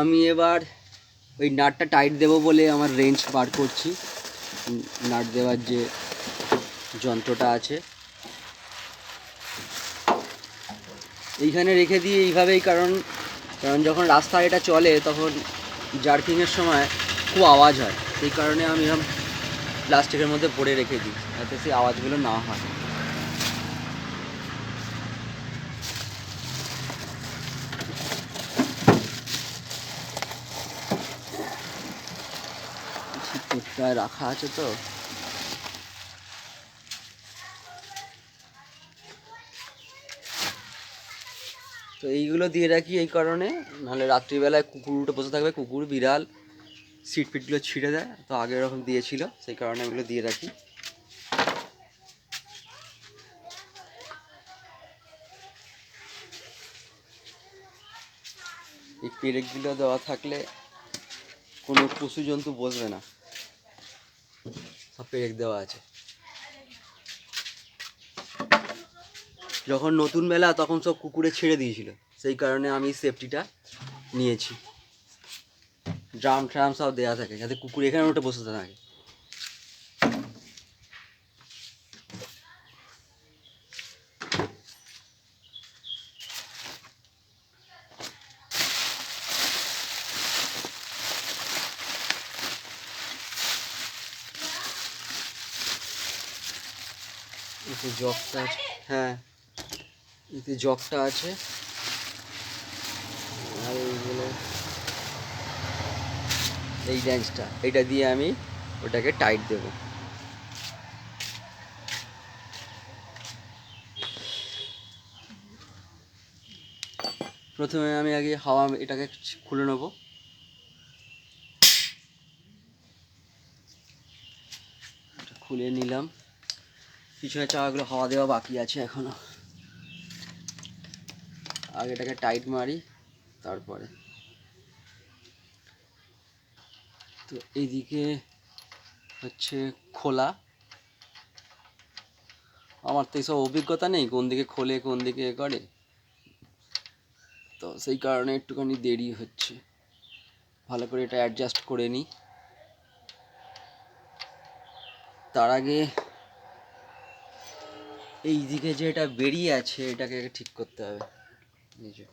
আমি এবার ওই নাটটা টাইট দেবো বলে আমার রেঞ্জ বার করছি। নাট দেওয়ার যে যন্ত্রটা আছে। এইখানে রেখে দিই এইভাবেই, কারণ কারণ যখন রাস্তায় এটা চলে, তখন জার্কিংয়ের সময় খুব আওয়াজ হয়। সেই কারণে আমি এরকম প্লাস্টিকের মধ্যে ভরে রেখে দিই, যাতে সেই আওয়াজগুলো না হয়। হয়, রাখা আছে তো তো এইগুলো দিয়ে রাখি এই কারণে নাহলে রাত্রিবেলায় কুকুর উঠে বসে থাকবে কুকুর বিড়াল সিট ফিটগুলো ছিঁড়ে দেয় তো আগে এরকম দিয়েছিল সেই কারণে এগুলো দিয়ে রাখি। এই পেরেকগুলো দেওয়া থাকলে কোনো পশু জন্তু বসবে না। সব পেরেক দেওয়া আছে। যখন নতুন মেলা, তখন সব কুকুরে ছেড়ে দিয়েছিল। সেই কারণে আমি সেফটিটা নিয়েছি। ড্রাম ট্রাম সব দেওয়া থাকে, যাতে কুকুর এখানে ওটা বসে থাকে। এতে জগটা আছে। হ্যাঁ এতে জগটা আছে। আর এইগুলো এই ল্যান্সটা এটা দিয়ে আমি ওটাকে টাইট দেব। প্রথমে আমি আগে হাওয়া এটাকে খুলে নেব। খুলে নিলাম। পিছনে চাকাগুলো হাওয়া দেওয়া বাকি আছে এখনও। আগে এটাকে টাইট মারি, তারপরে। তো এইদিকে হচ্ছে খোলা। আমার তো এইসব অভিজ্ঞতা নেই, কোন দিকে খোলে, কোন দিকে এ করে। তো সেই কারণে একটুখানি দেরি হচ্ছে। ভালো করে এটা অ্যাডজাস্ট করে নিই। তার আগে এই দিকে যে এটা বেরিয়ে আছে এটাকে ঠিক করতে হবে। এই যে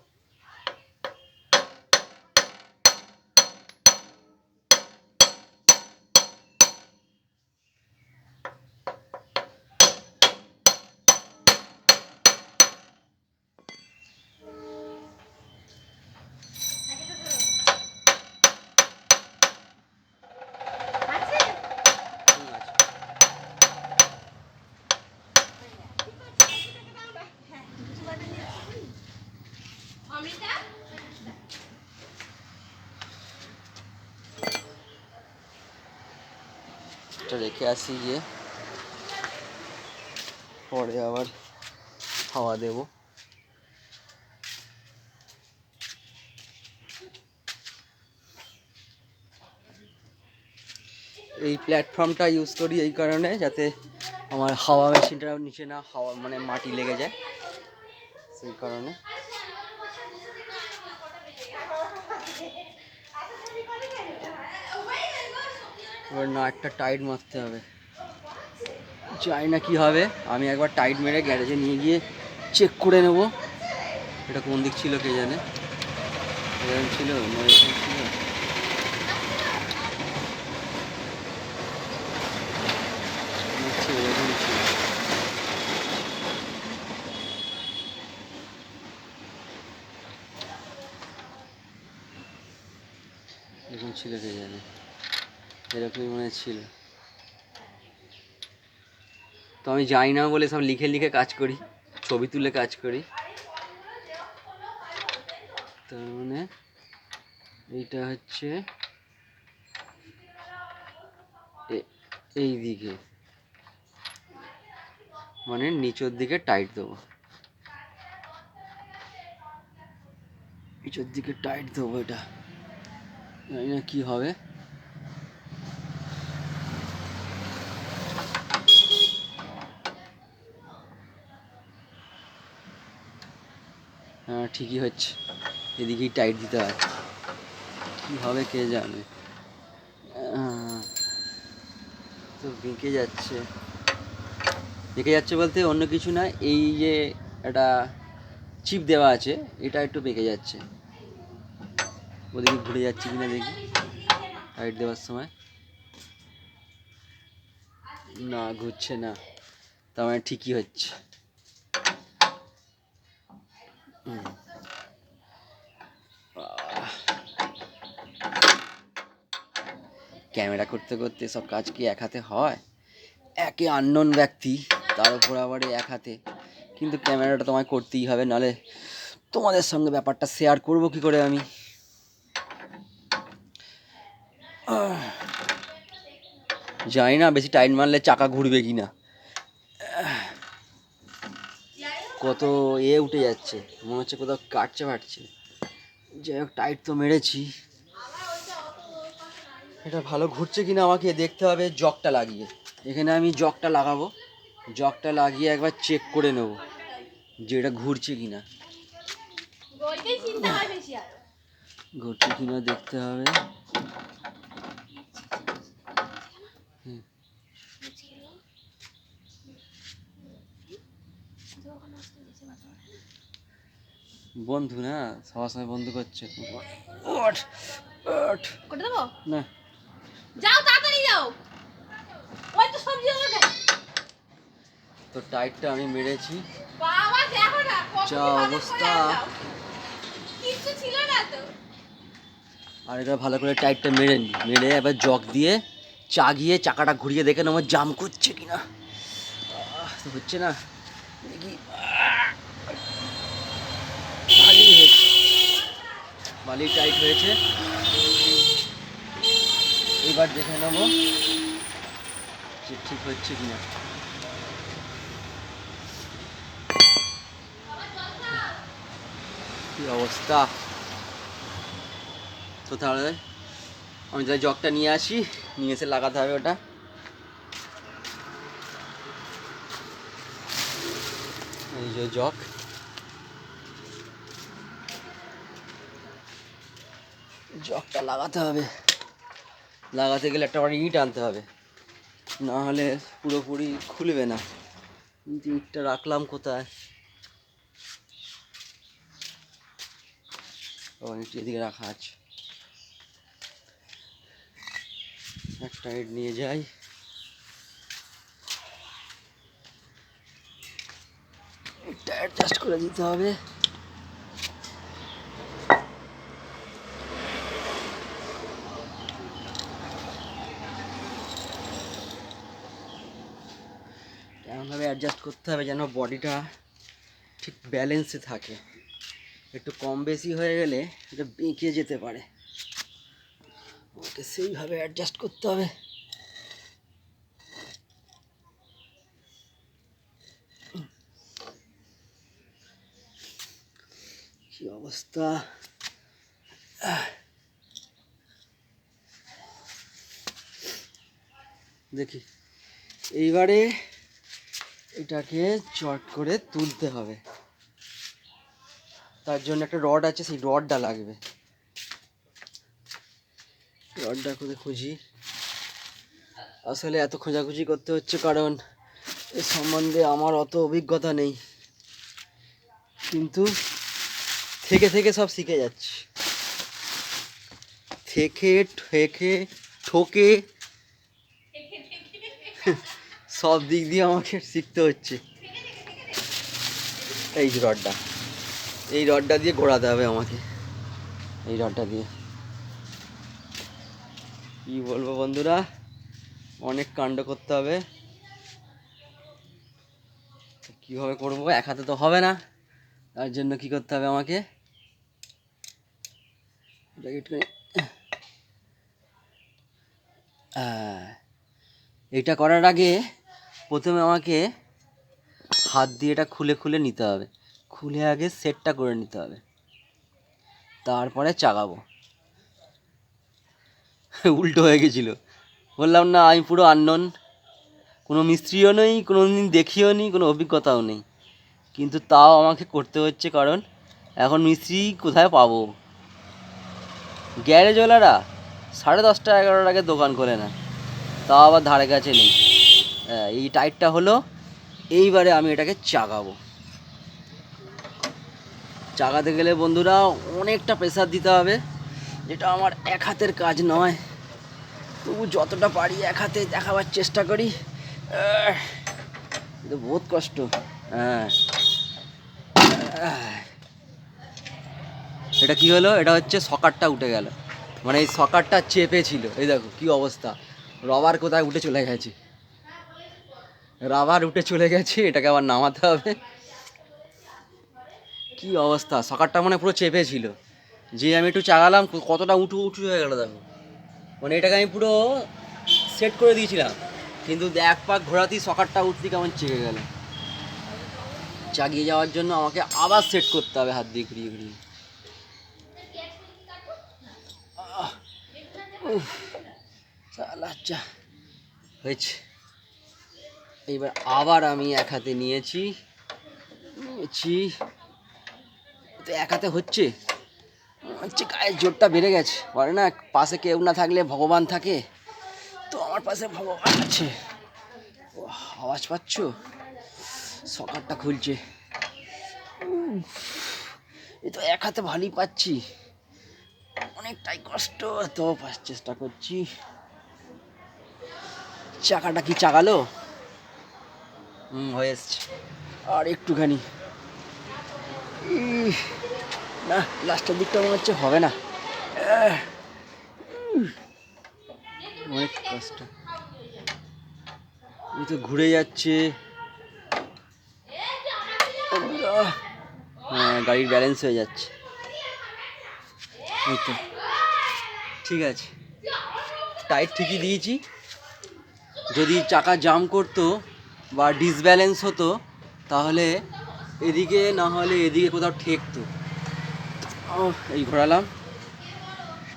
হুম, আছে। এটা রেখে আসি গিয়ে। পরে আবার হাওয়া দেব। এই প্ল্যাটফর্মটা ইউজ করি এই কারণে যাতে আমার হাওয়া মেশিনটা নিচে না হাওয়া মানে মাটি লেগে যায়। সেই কারণে। এবার নাটটা টাইট মারতে হবে। জানি না কী হবে। আমি একবার টাইট মেরে গ্যারেজে নিয়ে গিয়ে চেক করে নেব। এটা কোন দিক ছিল কে জানে। এরকম ছিল ছিল। ছিল কে জানে। এরকমই মনে ছিল। তো আমি যাই না বলে সব লিখে লিখে কাজ করি, ছবি তুলে কাজ করি। তার মানে এইটা হচ্ছে এই দিকে মানে নিচের দিকে টাইট দেবো। নিচের দিকে টাইট দেবো এটা। জানি না কি হবে। হ্যাঁ ঠিকই হচ্ছে। এদিকেই টাইট দিতে হয়। কী হবে কে জানে? তো বেঁকে যাচ্ছে। বেঁকে যাচ্ছে বলতে অন্য কিছু না, এই যে একটা চিপ দেওয়া আছে, এটা একটু বেঁকে যাচ্ছে। ওদিকে ঘুরে যাচ্ছে কিনা দেখি। টাইট দেওয়ার সময়। না, ঘুরছে না। তার মানে ঠিকই হচ্ছে। ক্যামেরা করতে করতে সব কাজ কি এক হাতে হয়? একে আননোন ব্যক্তি, তার উপর আবার এক হাতে। কিন্তু ক্যামেরাটা তোমায় করতেই হবে, নালে তোমাদের সঙ্গে ব্যাপারটা শেয়ার করব কি করে আমি। জানি না, বেশি টাইট মারলে চাকা ঘুরবে কি না কত এ উঠে যাচ্ছে, মনে হচ্ছে কোথাও কাটছে ফাটছে। যাই হোক টাইট তো মেরেছি। এটা ভালো ঘুরছে কিনা আমাকে দেখতে হবে জকটা লাগিয়ে। এখানে আমি জকটা লাগাবো। জকটা লাগিয়ে একবার চেক করে নেব যে এটা ঘুরছে কিনা। ঘুরছে কিনা দেখতে হবে। বন্ধু না সবার সময় বন্ধু করছে। না। যাও তাড়াতাড়ি যাও। ওই তো সবজি ওঠে তো টাইটটা আমি মেরেছি। বাবা দেখো না যা অবস্থা। কিচ্ছু ছিল না তো। আর এটা ভালো করে টাইটটা মেরে নি। মেরে এবার জগ দিয়ে চাগিয়ে চাকাটা ঘুরিয়ে দেখে আমার জাম করছে কিনা। তো হচ্ছে না। দেখি। ভালোই হয়েছে। ভালোই টাইট হয়েছে। এবার দেখে নেব যে ঠিক হচ্ছে কিনা। কি অবস্থা? তো তাহলে আমি তাহলে জগটা নিয়ে আসি, নিয়ে এসে লাগাতে হবে ওটা। এই যে জগ। জগটা লাগাতে হবে। লাগাতে গেলে একটা আবার ইট আনতে হবে। না হলে পুরোপুরি খুলবে না। ইটটা রাখলাম কোথায়? এদিকে রাখা আছে। একটা ইট নিয়ে যাই। ইটটা অ্যাডজাস্ট করে দিতে হবে। এমনভাবে অ্যাডজাস্ট করতে হবে যেন বডিটা ঠিক ব্যালেন্সে থাকে। একটু কম বেশি হয়ে গেলে এটা বেঁকে যেতে পারে। ওকে, সেইভাবে অ্যাডজাস্ট করতে হবে। কি অবস্থা? দেখি, এইবারে এটাকে চট করে তুলতে হবে। তার জন্য একটা রড আছে, সেই রডটা লাগবে। রডটা করে খুঁজি। আসলে এত খোঁজাখুঁজি করতে হচ্ছে কারণ এ সম্বন্ধে আমার অত অভিজ্ঞতা নেই। কিন্তু থেকে থেকে সব শিখে যাচ্ছি। থেকে, ঠেকে, ঠোকে সব দিক দিয়ে আমাকে শিখতে হচ্ছে। এই যে রডটা। এই রডটা দিয়ে ঘোরাতে হবে আমাকে। এই রডটা দিয়ে। কি বলব বন্ধুরা? অনেক কাণ্ড করতে হবে। কীভাবে করব? এক হাতে তো হবে না। তার জন্য কি করতে হবে আমাকে? এটা করার আগে প্রথমে আমাকে হাত দিয়ে এটা খুলে খুলে নিতে হবে। খুলে আগে সেটটা করে নিতে হবে। তারপরে চাগাবো উল্টো হয়ে গেছিল। বললাম, না, আমি পুরো আননন কোনো মিস্ত্রিও নেই কোনো দিন দেখিও নি, কোনো অভিজ্ঞতাও নেই। কিন্তু তাও আমাকে করতে হচ্ছে কারণ এখন মিস্ত্রি কোথায় পাবো? গ্যারেজওয়ালারা সাড়ে দশটা, এগারোটার আগে দোকান খোলে না। তাও আবার ধারে কাছে নেই। এই টাইটটা হলো, এইবারে আমি এটাকে চাগাবো। চাগাতে গেলে বন্ধুরা অনেকটা প্রেসার দিতে হবে। যেটা আমার এক হাতের কাজ নয়। তবু যতটা পারি এক হাতে দেখাবার চেষ্টা করি। কিন্তু বহুত কষ্ট। হ্যাঁ। এটা কি হলো? এটা হচ্ছে সকারটা উঠে গেল। মানে এই সকারটা চেপে ছিল এই দেখো কি অবস্থা। রবার কোথায় উঠে চলে গেছে। রাবার উঠে চলে গেছে, এটাকে আবার নামাতে হবে। কি অবস্থা? সকারটা মানে পুরো চেপে ছিল। যে আমি একটু চাগালাম কতটা উঁচু উঁচু হয়ে গেল দেখো। মানে এটাকে আমি পুরো সেট করে দিয়েছিলাম। কিন্তু এক পাক ঘোরাতেই সকারটা উঠতে কেমন চেপে গেল। চাগিয়ে যাওয়ার জন্য আমাকে আবার সেট করতে হবে হাত দিয়ে ঘুরিয়ে ঘুরিয়ে। হয়েছে। এইবার আবার আমি এক হাতে নিয়েছি। নিয়েছি। তো এক হাতে হচ্ছে। হচ্ছে গায়ের জোরটা বেড়ে গেছে। বলে না, পাশে কেউ না থাকলে ভগবান থাকে। তো আমার পাশে ভগবান আছে। ও আওয়াজ পাচ্ছ? সকারটা খুলছে। এ তো এক হাতে ভালোই পাচ্ছি। অনেকটাই কষ্ট, তো চেষ্টা করছি। চাকাটা কি চাগালো? হুম হয়ে এসছে। আর একটুখানি। না লাস্টের দিকটা মনে হচ্ছে হবে না। অনেক কষ্ট। এই তো ঘুরে যাচ্ছে। হ্যাঁ গাড়ির ব্যালেন্স হয়ে যাচ্ছে। এই তো। ঠিক আছে। টাইট ঠিকই দিয়েছি। যদি চাকা জাম করতো বা ডিসব্যালেন্স হতো, তাহলে এদিকে না হলে এদিকে কোথাও ঠেকতো। এই ঘোরালাম।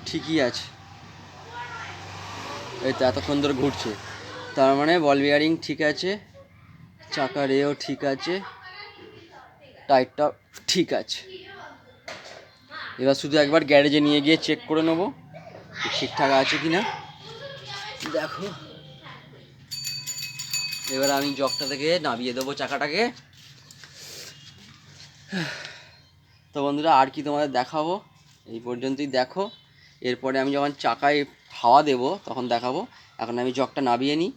ঠিকই আছে। এই তো এতক্ষণ ধরে ঘুরছে। তার মানে বল বিয়ারিং ঠিক আছে চাকার এও ঠিক আছে টাইটটা ঠিক আছে। এবার শুধু একবার গ্যারেজে নিয়ে গিয়ে চেক করে নেব, ঠিকঠাক আছে কি না দেখো। এবার আমি জগটা থেকে নামিয়ে দেবো চাকাটাকে। তো বন্ধুরা, আর কি তোমাদের দেখাবো? এই পর্যন্তই দেখো। এরপরে আমি যখন চাকায় হাওয়া দেব, তখন দেখাবো। এখন আমি জগটা নামিয়ে নিই।